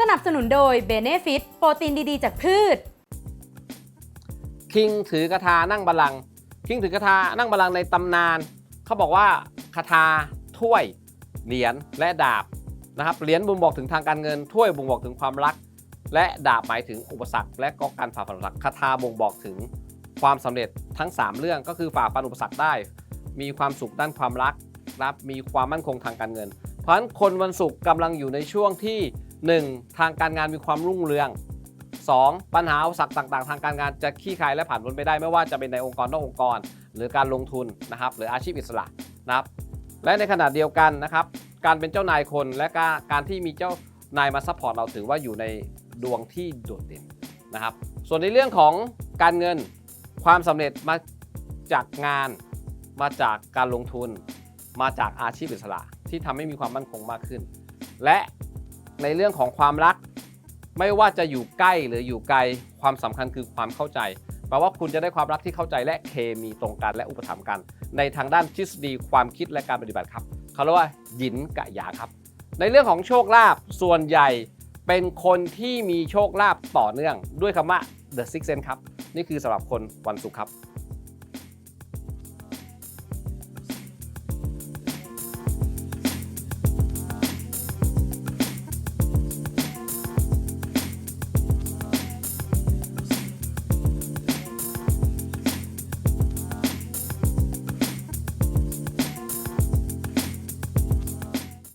สนับสนุนโดย Benefit โปรตีนดีๆ จากพืช คิงถือกระทานั่งบัลลังก์คิงถือกระทานั่งบัลลังก์ในตำนาน เขาบอกว่าคาถาถ้วย เหรียญและดาบนะครับเหรียญบ่งบอกถึงทางการเงินถ้วยบ่งบอกถึงความรัก และดาบหมายถึงอุปสรรค และก็การฝ่าฟันอุปสรรคคาถาบ่งบอกถึงความสำเร็จทั้ง 3 เรื่องก็คือฝ่าฟันอุปสรรคได้ มีความสุขด้านความรักรับมีความมั่นคงทางการเงิน เพราะฉะนั้นคนวันศุกร์กำลังอยู่ในช่วงที่ 1. ทางการงานมีความรุ่งเรือง 2. ปัญหาอุปสรรคต่างๆ ทางการงานจะขี้คายและผ่านพ้นไปได้ไม่ว่าจะเป็นในองค์กรนอกองค์กร หรือการลงทุนนะครับหรืออาชีพอิสระนะครับและในขณะเดียวกันนะครับการเป็นเจ้านายคนและการการที่มีเจ้านายมาซัพพอร์ตเราถือว่าอยู่ในดวงที่โดดเด่นนะครับส่วนในเรื่องของการเงินความสำเร็จมาจากงานมาจากการลงทุน มาจากอาชีพอิสระที่ทำให้มีความมั่นคงมากขึ้น และ ในเรื่องของความรัก ไม่ว่าจะอยู่ใกล้หรืออยู่ไกลความสำคัญคือความเข้าใจแปลว่าคุณจะได้ความรักที่เข้าใจและเคมีตรงกันและอุปถัมภ์กัน ในทางด้านทฤษฎีความคิดและการปฏิบัติครับเขาเรียกว่าหยินกับหยาครับ ในเรื่องของโชคลาภส่วนใหญ่เป็นคนที่มีโชคลาภต่อเนื่องด้วยคำว่า the six sense ครับ นี่คือสำหรับคนวันศุกร์ครับ